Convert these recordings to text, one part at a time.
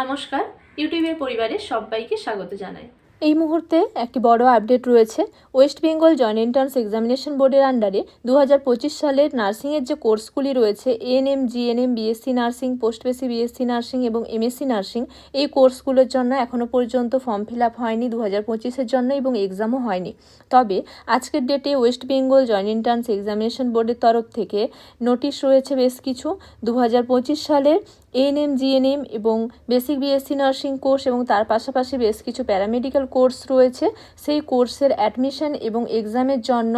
নমস্কার ইউটিউবের পরিবারের সবাইকে স্বাগত জানাই। এই মুহূর্তে একটি বড় আপডেট রয়েছে। West Bengal joint entrance examination বোর্ডের আন্ডারে দু পঁচিশ সালের নার্সিংয়ের যে কোর্সগুলি রয়েছে ANM GNM BSc nursing post basic BSc nursing এবং এমএসসি নার্সিং, এই কোর্সগুলোর জন্য এখনও পর্যন্ত ফর্ম ফিল আপ হয়নি দু হাজার পঁচিশের জন্য এবং এক্সামও হয়নি। তবে আজকের ডেটে West Bengal joint entrance examination বোর্ডের তরফ থেকে নোটিশ রয়েছে বেশ কিছু। দু হাজার পঁচিশ সালের এএনএম জিএনএম এবং বেসিক বিএসসি নার্সিং কোর্স এবং তার পাশাপাশি বেশ কিছু প্যারামেডিক্যাল কোর্স রয়েছে। সেই কোর্সের অ্যাডমিশন এবং এক্সামের জন্য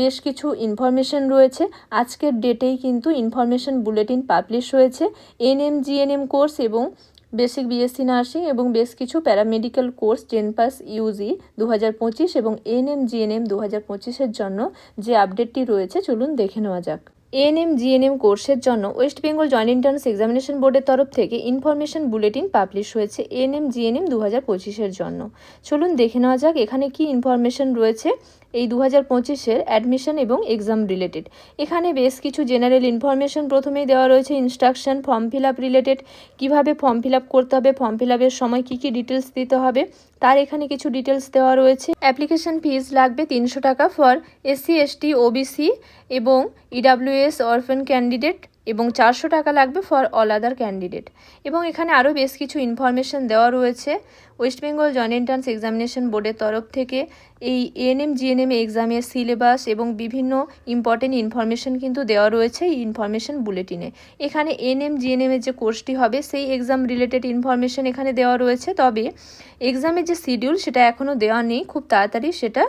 বেশ কিছু ইনফরমেশন রয়েছে। আজকের ডেটেই কিন্তু ইনফরমেশন বুলেটিন পাবলিশ হয়েছে। এএনএম জিএনএম কোর্স এবং বেসিক বিএসসি নার্সিং এবং বেশ কিছু প্যারামেডিক্যাল কোর্স জেনপাস ইউজি দু হাজার পঁচিশ এবং এএনএম জিএনএম দু হাজার পঁচিশের জন্য যে আপডেটটি রয়েছে, চলুন দেখে নেওয়া যাক। এএনএম, জিএনএম কোর্সের জন্য West Bengal joint entrance examination বোর্ডের তরফ থেকে ইনফরমেশন বুলেটিন পাবলিশ হয়েছে এএনএম, জিএনএম দু হাজার পঁচিশের জন্য। চলুন দেখে নেওয়া যাক এখানে কি ইনফরমেশন রয়েছে। এই দু হাজার পঁচিশের অ্যাডমিশন এবং এক্সাম রিলেটেড এখানে বেশ কিছু জেনারেল ইনফরমেশন প্রথমেই দেওয়া রয়েছে instruction form fill up related কীভাবে ফর্ম ফিল আপ করতে হবে ফর্ম ফিল আপের সময় কী কী ডিটেলস দিতে হবে, তার এখানে কিছু ডিটেলস দেওয়া রয়েছে। অ্যাপ্লিকেশন ফিজ লাগবে তিনশো টাকা ফর এসসি এসটি ওবিসি এবং ইডাব্লিউএস অরফেন ক্যান্ডিডেট এবং চারশো টাকা লাগবে ফর অল আদার ক্যান্ডিডেট এবং এখানে আরও বেশ কিছু ইনফরমেশন দেওয়া রয়েছে। West Bengal joint entrance examination বোর্ডের তরফ থেকে এই এএনএম জিএনএম এক্সামের সিলেবাস এবং বিভিন্ন ইম্পর্টেন্ট ইনফরমেশন কিন্তু দেওয়া রয়েছে এই ইনফরমেশন বুলেটিনে এখানে এএনএম জিএনএম এর যে কোর্সটি হবে, সেই এক্সাম রিলেটেড ইনফরমেশন এখানে দেওয়া রয়েছে। তবে এক্সামের যে শিডিউল সেটা এখনও দেওয়া নেই। খুব তাড়াতাড়ি সেটা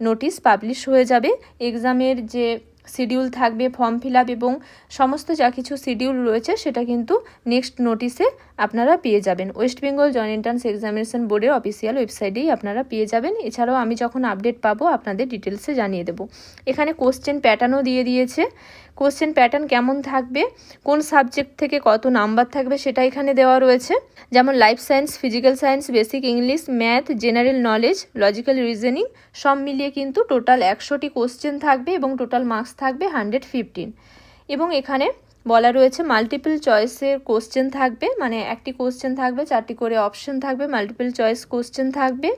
নোটিশ পাবলিশ হয়ে যাবে। এক্সামের যে শিডিউল থাকবে ফর্ম ফিল এবং সমস্ত যা কিছু শিডিউল রয়েছে সেটা কিন্তু নেক্সট নোটিসে আপনারা পেয়ে যাবেন। West Bengal joint entrance examination বোর্ডের অফিসিয়াল ওয়েবসাইটেই আপনারা পেয়ে যাবেন। এছাড়াও আমি যখন আপডেট পাবো, আপনাদের ডিটেলসে জানিয়ে দেবো। এখানে কোশ্চেন প্যাটার্নও দিয়ে দিয়েছে। কোশ্চেন প্যাটার্ন কেমন থাকবে, কোন সাবজেক্ট থেকে কত নাম্বার থাকবে সেটা এখানে দেওয়া রয়েছে। যেমন life science physical science basic English math general knowledge logical reasoning সব মিলিয়ে কিন্তু টোটাল একশোটি কোশ্চেন থাকবে এবং টোটাল মার্কস থাকবে হান্ড্রেড ফিফটিন এবং এখানে বলা রয়েছে মাল্টিপল চয়েসের কোশ্চেন থাকবে মানে একটি কোশ্চেন থাকবে, চারটি করে অপশন থাকবে মাল্টিপল চয়েস কোশ্চেন থাকবে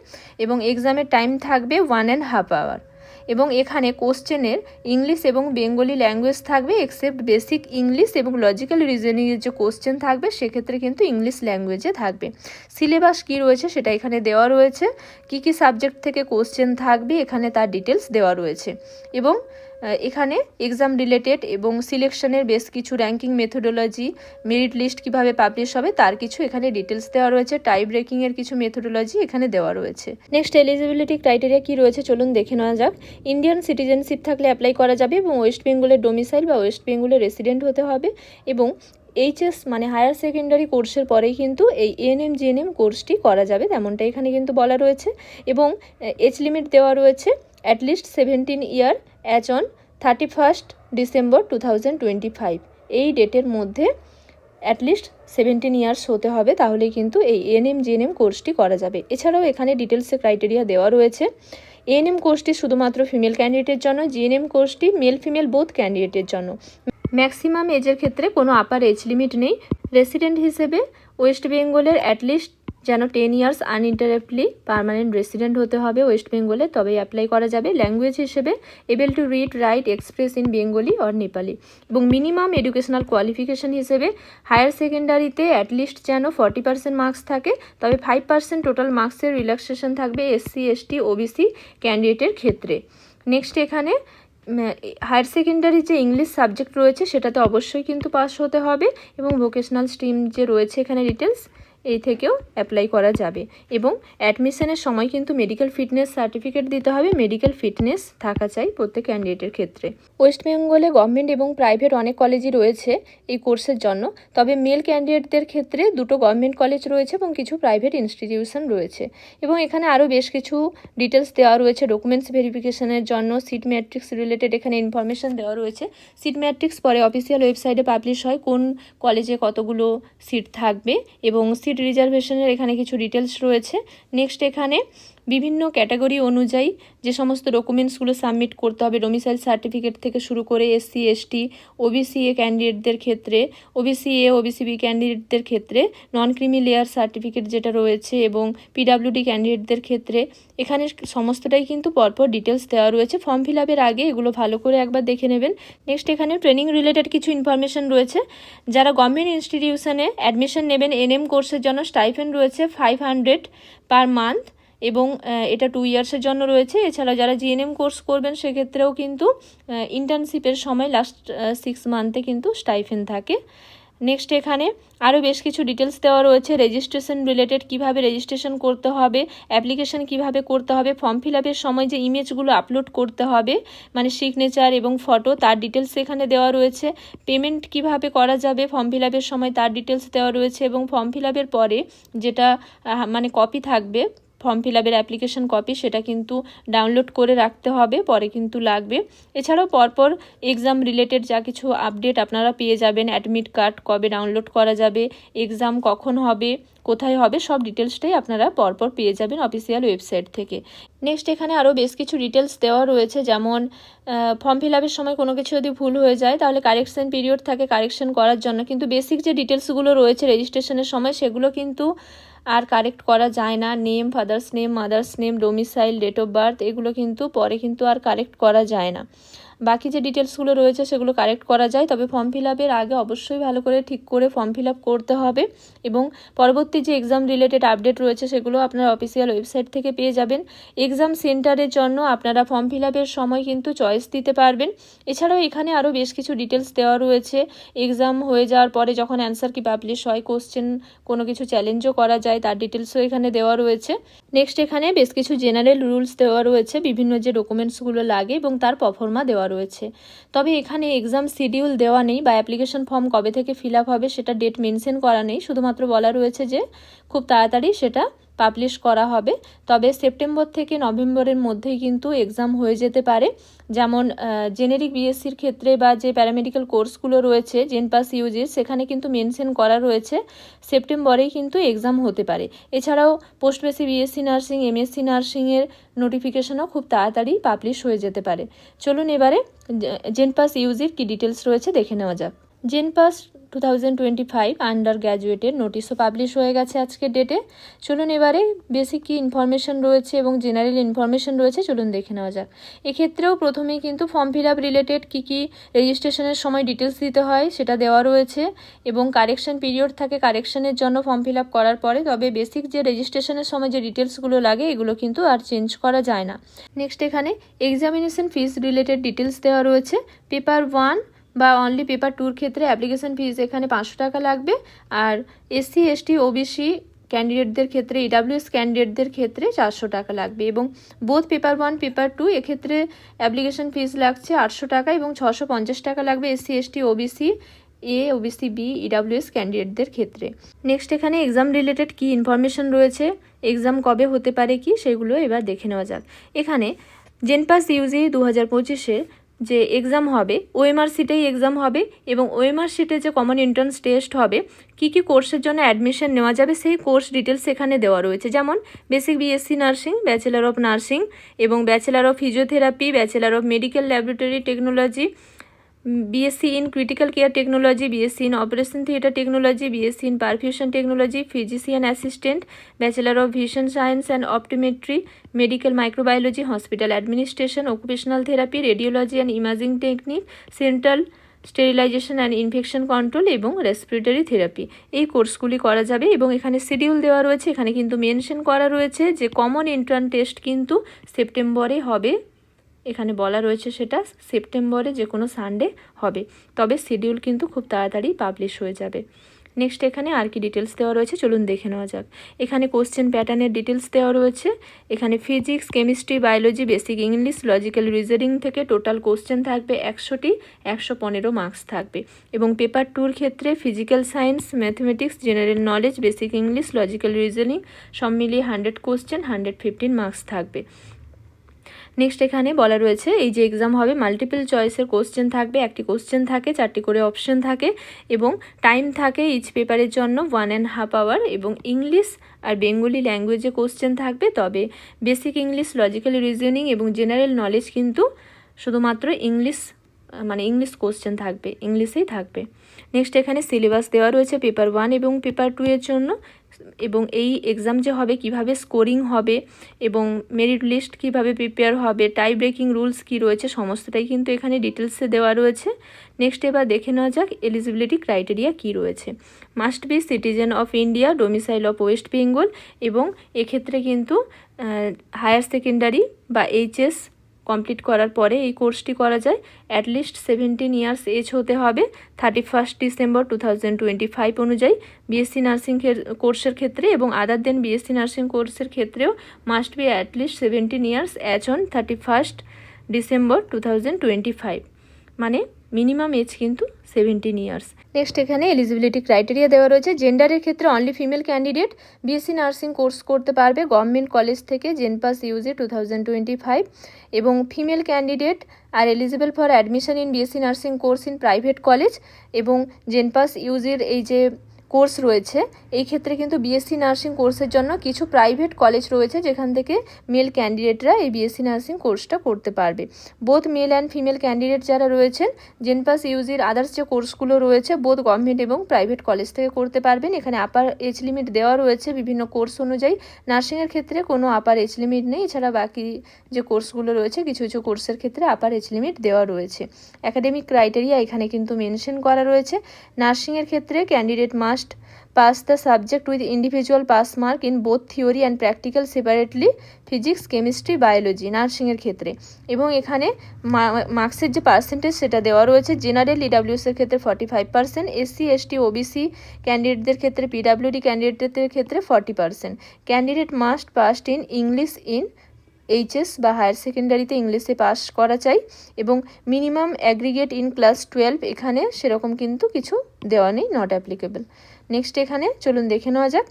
এবং এক্সামের টাইম থাকবে ওয়ান অ্যান্ড হাফ আওয়ার এবং এখানে কোশ্চেনের ইংলিশ এবং বেঙ্গলি ল্যাঙ্গুয়েজ থাকবে এক্সেপ্ট বেসিক ইংলিশ এবং লজিক্যাল রিজনিংয়ের যে কোশ্চেন থাকবে, সেক্ষেত্রে কিন্তু ইংলিশ ল্যাঙ্গুয়েজে থাকবে। সিলেবাস কী রয়েছে সেটা এখানে দেওয়া রয়েছে। কি কি সাবজেক্ট থেকে কোশ্চেন থাকবে, এখানে তার ডিটেলস দেওয়া রয়েছে। এবং এখানে এক্সাম রিলেটেড এবং সিলেকশনের বেশ কিছু র্যাঙ্কিং মেথোডোলজি মেরিট লিস্ট কীভাবে পাবলিশ হবে তার কিছু এখানে ডিটেলস দেওয়া রয়েছে। টাই ব্রেকিংয়ের কিছু মেথোডোলজি এখানে দেওয়া রয়েছে। নেক্সট এলিজিবিলিটি ক্রাইটেরিয়া কি রয়েছে চলুন দেখে নেওয়া যাক। ইন্ডিয়ান সিটিজেনশিপ থাকলে অ্যাপ্লাই করা যাবে এবং ওয়েস্ট বেঙ্গলের ডোমিসাইল বা ওয়েস্ট বেঙ্গলের রেসিডেন্ট হতে হবে এবং এইচএস মানে হায়ার সেকেন্ডারি কোর্সের পরেই কিন্তু এই এএনএম জিএনএম কোর্সটি করা যাবে তেমনটা এখানে কিন্তু বলা রয়েছে এবং এজ লিমিট দেওয়া রয়েছে। At least seventeen year as on thirty first December two thousand twenty five এই ডেটের মধ্যে অ্যাটলিস্ট সেভেন্টিন ইয়ার্স হতে হবে, তাহলে কিন্তু এই এএনএম জিএনএম কোর্সটি করা যাবে। এছাড়াও এখানে ডিটেলসে ক্রাইটেরিয়া দেওয়া রয়েছে। এএনএম কোর্সটি শুধুমাত্র ফিমেল ক্যান্ডিডেটের জন্য জিএনএম কোর্সটি মেল ফিমেল বোথ ক্যান্ডিডেটের জন্য। ম্যাক্সিমাম এজের ক্ষেত্রে কোনো আপার এজ লিমিট নেই। রেসিডেন্ট হিসেবে ওয়েস্ট বেঙ্গলের অ্যাটলিস্ট যেন ten years uninterruptedly permanent resident হতে হবে ওয়েস্ট বেঙ্গলে তবেই অ্যাপ্লাই করা যাবে। ল্যাঙ্গুয়েজ হিসেবে able to read write express in Bengali or Nepali এবং মিনিমাম এডুকেশনাল কোয়ালিফিকেশন হিসেবে হায়ার সেকেন্ডারিতে অ্যাটলিস্ট যেন ফর্টি পার্সেন্ট মার্কস থাকে, তবে ফাইভ পার্সেন্ট টোটাল মার্কসের রিল্যাক্সেশন থাকবে এসসি এসটি ওবিসি ক্যান্ডিডেটের ক্ষেত্রে। নেক্সট এখানে হায়ার সেকেন্ডারি যে ইংলিশ সাবজেক্ট রয়েছে, সেটাতে অবশ্যই কিন্তু পাস হতে হবে এবং ভোকেশনাল স্ট্রিম যে রয়েছে এখানে ডিটেলস এই থেকেও অ্যাপ্লাই করা যাবে। এবং অ্যাডমিশনের সময় কিন্তু মেডিকেল ফিটনেস সার্টিফিকেট দিতে হবে। মেডিকেল ফিটনেস থাকা চাই প্রত্যেক ক্যান্ডিডেটের ক্ষেত্রে। ওয়েস্ট বেঙ্গলে গভর্নমেন্ট এবং প্রাইভেট অনেক কলেজই রয়েছে এই কোর্সের জন্য। তবে মেল ক্যান্ডিডেটদের ক্ষেত্রে দুটো গভর্নমেন্ট কলেজ রয়েছে এবং কিছু প্রাইভেট ইনস্টিটিউশন রয়েছে। এবং এখানে আরও বেশ কিছু ডিটেলস দেওয়া রয়েছে। ডকুমেন্টস ভেরিফিকেশনের জন্য সিট ম্যাট্রিক্স রিলেটেড এখানে ইনফরমেশন দেওয়া রয়েছে। সিট ম্যাট্রিক্স পরে অফিসিয়াল ওয়েবসাইটে পাবলিশ হয় কোন কলেজে কতগুলো সিট থাকবে এবং সিট রিজার্ভেশনের এখানে কিছু ডিটেলস রয়েছে। নেক্সট এখানে বিভিন্ন ক্যাটাগরি অনুযায়ী যে সমস্ত ডকুমেন্টসগুলো সাবমিট করতে হবে ডোমিসাইল সার্টিফিকেট থেকে শুরু করে এসসি এসটি ওবিসি এ ক্যান্ডিডেটদের ক্ষেত্রে ওবিসি এ ওবিসি বি ক্যান্ডিডেটদের ক্ষেত্রে নন ক্রিমি লেয়ার সার্টিফিকেট যেটা রয়েছে এবং পিডাব্লিউডি ক্যান্ডিডেটদের ক্ষেত্রে, এখানে সমস্তটাই কিন্তু পরপর ডিটেলস দেওয়া রয়েছে। ফর্ম ফিল আপের আগে এগুলো ভালো করে একবার দেখে নেবেন। নেক্সট এখানে ট্রেনিং রিলেটেড কিছু ইনফরমেশন রয়েছে। যারা গভর্নমেন্ট ইনস্টিটিউশনে অ্যাডমিশন নেবেন এনএম কোর্সের জন্য স্টাইফেন রয়েছে ফাইভ হান্ড্রেড পার মান্থ এবং এটা টু ইয়ার্সের জন্য রয়েছে। এছাড়াও যারা জিএনএম কোর্স করবেন, সেক্ষেত্রেও কিন্তু ইন্টার্নশিপের সময় লাস্ট সিক্স মান্থে কিন্তু স্টাইফেন থাকে। নেক্সট এখানে আরও বেশ কিছু ডিটেলস দেওয়া রয়েছে। রেজিস্ট্রেশন রিলেটেড কীভাবে রেজিস্ট্রেশন করতে হবে অ্যাপ্লিকেশন কীভাবে করতে হবে ফর্ম ফিল আপের সময় যে ইমেজগুলো আপলোড করতে হবে মানে সিগনেচার এবং ফটো তার ডিটেলস এখানে দেওয়া রয়েছে। পেমেন্ট কীভাবে করা যাবে ফর্ম ফিল আপের সময় তার ডিটেলস দেওয়া রয়েছে এবং ফর্ম ফিল আপের পরে যেটা মানে কপি থাকবে ফর্ম ফিল আপের অ্যাপ্লিকেশন কপি সেটা কিন্তু ডাউনলোড করে রাখতে হবে, পরে কিন্তু লাগবে। এছাড়াও পরপর এক্সাম রিলেটেড যা কিছু আপডেট আপনারা পেয়ে যাবেন অ্যাডমিট কার্ড কবে ডাউনলোড করা যাবে এক্সাম কখন হবে, কোথায় হবে, সব ডিটেলসটাই আপনারা পরপর পেয়ে যাবেন অফিসিয়াল ওয়েবসাইট থেকে। নেক্সট এখানে আরও বেশ কিছু ডিটেলস দেওয়া রয়েছে, যেমন ফর্ম ফিল আপের সময় কোনো কিছু যদি ভুল হয়ে যায়, তাহলে কারেকশন পিরিয়ড থাকে কারেকশন করার জন্য, কিন্তু বেসিক যে ডিটেলসগুলো রয়েছে রেজিস্ট্রেশনের সময়, সেগুলো কিন্তু আর কারেক্ট করা যায় না। Name father's name mother's name domicile date of birth এগুলো কিন্তু পরে কিন্তু আর কারেক্ট করা যায় না। বাকি যে ডিটেলসগুলো রয়েছে সেগুলো কারেক্ট করা যায়। তবে ফর্ম ফিল আপের আগে অবশ্যই ভালো করে ঠিক করে ফর্ম ফিল আপ করতে হবে এবং পরবর্তী যে এক্সাম রিলেটেড আপডেট রয়েছে সেগুলো আপনার অফিসিয়াল ওয়েবসাইট থেকে পেয়ে যাবেন। এক্সাম সেন্টারের জন্য আপনারা ফর্ম ফিল আপের সময় কিন্তু চয়েস দিতে পারবেন। এছাড়াও এখানে আরও বেশ কিছু ডিটেলস দেওয়া রয়েছে। এক্সাম হয়ে যাওয়ার পরে যখন অ্যান্সার কি পাবলিশ হয় কোশ্চেন কোনো কিছু চ্যালেঞ্জও করা যায়, তার ডিটেলসও এখানে দেওয়া রয়েছে। নেক্সট এখানে বেশ কিছু জেনারেল রুলস দেওয়া রয়েছে। বিভিন্ন যে ডকুমেন্টসগুলো লাগে এবং তার পফরমা দেওয়া রয়েছে। তবে এখানে এক্সাম শিডিউল দেওয়া নেই বা অ্যাপ্লিকেশন ফর্ম কবে থেকে ফিল আপ হবে সেটা ডেট মেনশন করা নেই। শুধুমাত্র বলা রয়েছে যে খুব তাড়াতাড়ি সেটা পাবলিশ করা হবে। তবে সেপ্টেম্বর থেকে নভেম্বরের মধ্যেই কিন্তু এক্সাম হয়ে যেতে পারে। যেমন জেনেরিক বিএসসির ক্ষেত্রে বা যে প্যারামেডিক্যাল কোর্সগুলো রয়েছে জেনপাস ইউজির সেখানে কিন্তু মেনশন করা রয়েছে। সেপ্টেম্বরেই কিন্তু এক্সাম হতে পারে। এছাড়াও post basic BSc nursing MSc নার্সিংয়ের নোটিফিকেশনও খুব তাড়াতাড়ি পাবলিশ হয়ে যেতে পারে। চলুন এবারে জেনপাস ইউজির কী ডিটেলস রয়েছে দেখে নেওয়া যাক। JENPAS two thousand twenty five under গ্র্যাজুয়েটের নোটিশও পাবলিশ হয়ে গেছে আজকের ডেটে চলুন এবারে বেসিক কী ইনফরমেশন রয়েছে এবং জেনারেল ইনফরমেশন রয়েছে, চলুন দেখে নেওয়া যাক। এক্ষেত্রেও প্রথমেই কিন্তু ফর্ম ফিল আপ রিলেটেড কী কী রেজিস্ট্রেশনের সময় ডিটেলস দিতে হয়, সেটা দেওয়া রয়েছে এবং কারেকশন পিরিয়ড থাকে কারেকশনের জন্য ফর্ম ফিল আপ করার পরে, তবে বেসিক যে রেজিস্ট্রেশনের সময় যে ডিটেলসগুলো লাগে, এগুলো কিন্তু আর চেঞ্জ করা যায় না। নেক্সট এখানে এক্সামিনেশন ফিস রিলেটেড ডিটেলস দেওয়া রয়েছে। পেপার ওয়ান বা অনলি পেপার টুর ক্ষেত্রে অ্যাপ্লিকেশন ফিজ এখানে পাঁচশো টাকা লাগবে। আর এসসি এসটি ওবিসি ক্যান্ডিডেটদের ক্ষেত্রে ইডাব্লিউএস ক্যান্ডিডেটদের ক্ষেত্রে চারশো টাকা লাগবে এবং বোধ পেপার ওয়ান পেপার টু এক্ষেত্রে অ্যাপ্লিকেশন ফিজ লাগছে আটশো টাকা এবং ছশো পঞ্চাশ টাকা লাগবে SC ST OBC A OBC B EWS ক্যান্ডিডেটদের ক্ষেত্রে। নেক্সট এখানে এক্সাম রিলেটেড কী ইনফরমেশন রয়েছে? এক্সাম কবে হতে পারে কি? সেগুলো এবার দেখে নেওয়া যাক। এখানে জেনপাস ইউজি দু হাজার পঁচিশে যে এক্সাম হবে ওএমআর সিটেই এক্সাম হবে এবং ওএমআর সিটে যে কমন এন্ট্রান্স টেস্ট হবে, কি কি কোর্সের জন্য অ্যাডমিশন নেওয়া যাবে সেই কোর্স ডিটেলস এখানে দেওয়া রয়েছে। যেমন basic BSc nursing bachelor of nursing এবং bachelor of physiotherapy bachelor of medical laboratory technology BSc in critical care technology BSc in operation theatre technology BSc in perfusion technology physician assistant bachelor of vision science and optometry medical microbiology hospital administration occupational therapy radiology and imaging technique central sterilization and infection control এবং respiratory therapy এই কোর্সগুলি করা যাবে এবং এখানে schedule দেওয়া রয়েছে। এখানে কিন্তু মেনশন করা রয়েছে যে কমন এন্ট্রান টেস্ট কিন্তু সেপ্টেম্বরে হবে। এখানে বলা রয়েছে সেটা সেপ্টেম্বরে যে কোনো সানডে হবে। তবে শিডিউল কিন্তু খুব তাড়াতাড়ি পাবলিশ হয়ে যাবে। নেক্সট এখানে আর কি ডিটেলস দেওয়া রয়েছে চলুন দেখে নেওয়া যাক। এখানে কোশ্চেন প্যাটার্নের ডিটেলস দেওয়া রয়েছে। এখানে physics, chemistry, biology, basic English, logical reasoning থেকে টোটাল কোশ্চেন থাকবে একশোটি, একশো পনেরো মার্কস থাকবে। এবং পেপার টুর ক্ষেত্রে physical science, mathematics, general knowledge, basic English, logical reasoning সব মিলিয়ে hundred question, hundred fifteen marks থাকবে। নেক্সট এখানে বলা রয়েছে, এই যে এক্সাম হবে মাল্টিপল চয়েসের কোশ্চেন থাকবে, একটি কোশ্চেন থাকে, চারটি করে অপশন থাকে এবং টাইম থাকে ইচ পেপারের জন্য ওয়ান অ্যান্ড হাফ আওয়ার এবং ইংলিশ আর বেঙ্গলি ল্যাঙ্গুয়েজে কোশ্চেন থাকবে, তবে বেসিক ইংলিশ লজিক্যাল রিজনিং এবং জেনারেল নলেজ কিন্তু শুধুমাত্র ইংলিশ মানে ইংলিশ কোশ্চেন থাকবে ইংলিশেই থাকবে। নেক্সট এখানে সিলেবাস দেওয়া রয়েছে পেপার ওয়ান এবং পেপার টু এর জন্য। এবং এই এক্সাম যে হবে, কীভাবে স্কোরিং হবে এবং মেরিট লিস্ট কীভাবে প্রিপেয়ার হবে টাই ব্রেকিং রুলস কি রয়েছে, সমস্তটাই কিন্তু এখানে ডিটেলসে দেওয়া রয়েছে। নেক্সট এবার দেখে নেওয়া যাক এলিজিবিলিটি ক্রাইটেরিয়া কি রয়েছে। Must be citizen of India domicile of West Bengal এবং এক্ষেত্রে কিন্তু হায়ার সেকেন্ডারি বা এইচএস কমপ্লিট করার পরে এই কোর্সটি করা যায়। অ্যাটলিস্ট সেভেন্টিন ইয়ার্স এজ হতে হবে। Thirty first December two thousand twenty five অনুযায়ী বিএসসি নার্সিং কোর্সের ক্ষেত্রে এবং আদার দেন বিএসসি নার্সিং কোর্সের ক্ষেত্রেও must be at least seventeen years as on thirty first December two thousand twenty five মানে minimum age কিন্তু সেভেন্টিন ইয়ার্স নেক্সট এখানে eligibility criteria দেওয়া রয়েছে। জেন্ডারের ক্ষেত্রে only female candidate BSc nursing course করতে পারবে গভর্নমেন্ট কলেজ থেকে JENPAS UG two thousand twenty five এবং female candidate are eligible for admission in BSc nursing course in private college এবং জেনপাস ইউজের এই যে কোর্স রয়েছে। এই ক্ষেত্রে কিন্তু বিএসসি নার্সিং কোর্সের জন্য কিছু প্রাইভেট কলেজ রয়েছে, যেখান থেকে মেল ক্যান্ডিডেটরা এই বিএসসি নার্সিং কোর্সটা করতে পারবে। Both male and female candidate যারা রয়েছেন জেনপাস ইউজির আদার্স যে কোর্সগুলো রয়েছে বোধ গভর্নমেন্ট এবং প্রাইভেট কলেজ থেকে করতে পারবেন। এখানে আপার এজ লিমিট দেওয়া রয়েছে বিভিন্ন কোর্স অনুযায়ী। নার্সিংয়ের ক্ষেত্রে কোনো আপার এজ লিমিট নেই, এছাড়া বাকি যে কোর্সগুলো রয়েছে, কিছু কিছু কোর্সের ক্ষেত্রে আপার এজ লিমিট দেওয়া রয়েছে। একাডেমিক ক্রাইটেরিয়া এখানে কিন্তু মেনশন করা রয়েছে। নার্সিংয়ের ক্ষেত্রে candidate must pass the subject with individual pass mark in both theory and practical separately physics chemistry biology নার্সিংয়ের ক্ষেত্রে। এবং এখানে মার্কসের যে পার্সেন্টেজ সেটা দেওয়া রয়েছে জেনারেল ইডাব্লিউএস এর ক্ষেত্রে forty five percent SC ST OBC ক্যান্ডিডেটদের ক্ষেত্রে পিডাব্লিউডি ক্যান্ডিডেটদের ক্ষেত্রে forty percent candidate must passed in English in HS বা হায়ার সেকেন্ডারিতে ইংলিশে পাস করা চাই এবং minimum aggregate in class twelve এখানে সেরকম কিন্তু কিছু দেওয়া নেই নট অ্যাপ্লিকেবল নেক্সট এখানে চলুন দেখে নেওয়া যাক।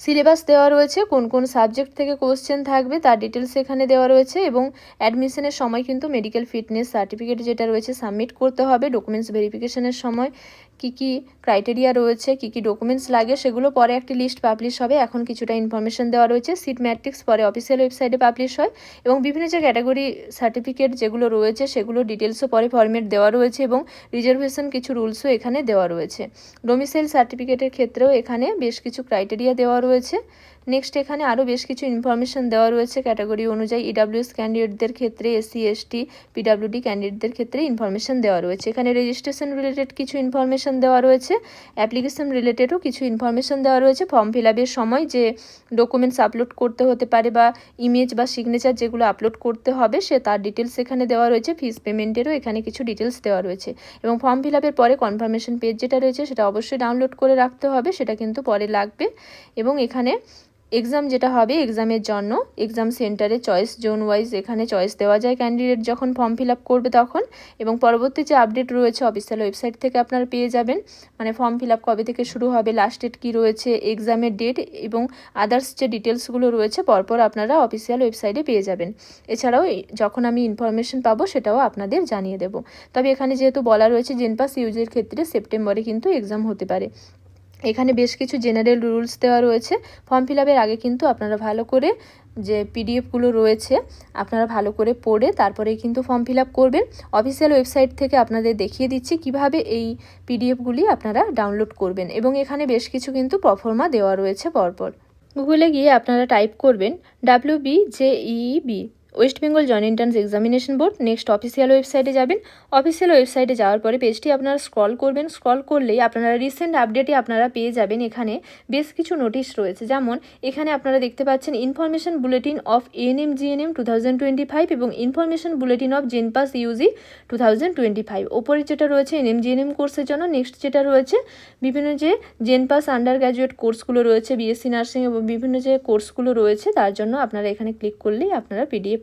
সিলেবাস দেওয়া রয়েছে, কোন কোন সাবজেক্ট থেকে কোশ্চেন থাকবে তার ডিটেলস এখানে দেওয়া রয়েছে এবং অ্যাডমিশনের সময় কিন্তু মেডিকেল ফিটনেস সার্টিফিকেট যেটা রয়েছে সাবমিট করতে হবে ডকুমেন্টস ভেরিফিকেশনের সময় কি কি ক্রাইটেরিয়া রয়েছে, কি কি ডকুমেন্টস লাগে, সেগুলো পরে একটি লিস্ট পাবলিশ হবে। এখন কিছুটা ইনফরমেশন দেওয়া রয়েছে। সিট ম্যাট্রিক্স পরে অফিসিয়াল ওয়েবসাইটে পাবলিশ হয় এবং বিভিন্ন যে ক্যাটাগরি সার্টিফিকেট যেগুলো রয়েছে, সেগুলো ডিটেলসও পরে ফর্মেট দেওয়া রয়েছে এবং রিজার্ভেশন কিছু রুলসও এখানে দেওয়া রয়েছে। ডোমিসাইল সার্টিফিকেটের ক্ষেত্রেও এখানে বেশ কিছু ক্রাইটেরিয়া দেওয়া রয়েছে। নেক্সট এখানে আরও বেশ কিছু ইনফরমেশন দেওয়া রয়েছে ক্যাটাগরি অনুযায়ী ইডাব্লিউএস ক্যান্ডিডেটদের ক্ষেত্রে এসসি এসটি পিডাব্লিউডি ক্যান্ডিডেটদের ক্ষেত্রে ইনফরমেশন দেওয়া রয়েছে। এখানে রেজিস্ট্রেশন রিলেটেড কিছু ইনফরমেশন দেওয়া রয়েছে অ্যাপ্লিকেশন রিলেটেডও কিছু ইনফরমেশন দেওয়া রয়েছে। ফর্ম ফিল আপের সময় যে ডকুমেন্টস আপলোড করতে হতে পারে বা ইমেজ বা সিগনেচার যেগুলো আপলোড করতে হবে, সে তার ডিটেলস এখানে দেওয়া রয়েছে। ফিস পেমেন্টেরও এখানে কিছু ডিটেলস দেওয়া রয়েছে। এবং ফর্ম ফিল আপের পরে কনফার্মেশন পেজ যেটা রয়েছে, সেটা অবশ্যই ডাউনলোড করে রাখতে হবে, সেটা কিন্তু পরে লাগবে। এবং এখানে এক্সাম যেটা হবে এক্সামের জন্য এক্সাম সেন্টারে চয়েস জোন ওয়াইজ এখানে চয়েস দেওয়া যায় ক্যান্ডিডেট যখন ফর্ম ফিল আপ করবে তখন এবং পরবর্তী যে আপডেট রয়েছে অফিসিয়াল ওয়েবসাইট থেকে আপনারা পেয়ে যাবেন। মানে ফর্ম ফিল আপ কবে থেকে শুরু হবে লাস্ট ডেট কী রয়েছে এক্সামের ডেট এবং আদার্স যে ডিটেলসগুলো রয়েছে পরপর আপনারা অফিসিয়াল ওয়েবসাইটে পেয়ে যাবেন। এছাড়াও যখন আমি ইনফরমেশন পাবো সেটাও আপনাদের জানিয়ে দেবো। তবে এখানে যেহেতু বলা রয়েছে জেনপাস ইউজের ক্ষেত্রে সেপ্টেম্বরে কিন্তু এক্সাম হতে পারে। এখানে বেশ কিছু জেনারেল রুলস দেওয়া রয়েছে। ফর্ম ফিল আগে কিন্তু আপনারা ভালো করে যে পিডিএফগুলো রয়েছে, আপনারা ভালো করে পড়ে তারপরে কিন্তু ফর্ম ফিল করবেন। অফিসিয়াল ওয়েবসাইট থেকে আপনাদের দেখিয়ে দিচ্ছি কীভাবে এই পিডিএফগুলি আপনারা ডাউনলোড করবেন এবং এখানে বেশ কিছু কিন্তু প্রফর্মা দেওয়া রয়েছে পরপর। গুগলে গিয়ে আপনারা টাইপ করবেন W B J B West Bengal joint entrance examination board next official ওয়েবসাইটে যাবেন। অফিসিয়াল ওয়েবসাইটে যাওয়ার পরে পেজটি আপনারা স্ক্রল করবেন। স্ক্রল করলেই আপনারা রিসেন্ট আপডেটে আপনারা পেয়ে যাবেন। এখানে বেশ কিছু নোটিশ রয়েছে। যেমন, এখানে আপনারা দেখতে পাচ্ছেন information bulletin of ANM GNM two thousand twenty five এবং information bulletin of JENPAS UG two thousand twenty five ওপরে যেটা রয়েছে এনএম জিএনএম কোর্সের জন্য নেক্সট যেটা রয়েছে বিভিন্ন যে জেনপাস আন্ডার গ্র্যাজুয়েট কোর্সগুলো রয়েছে বিএসসি নার্সিং এবং বিভিন্ন যে কোর্সগুলো রয়েছে, তার জন্য আপনারা এখানে ক্লিক করলেই আপনারা পিডিএফ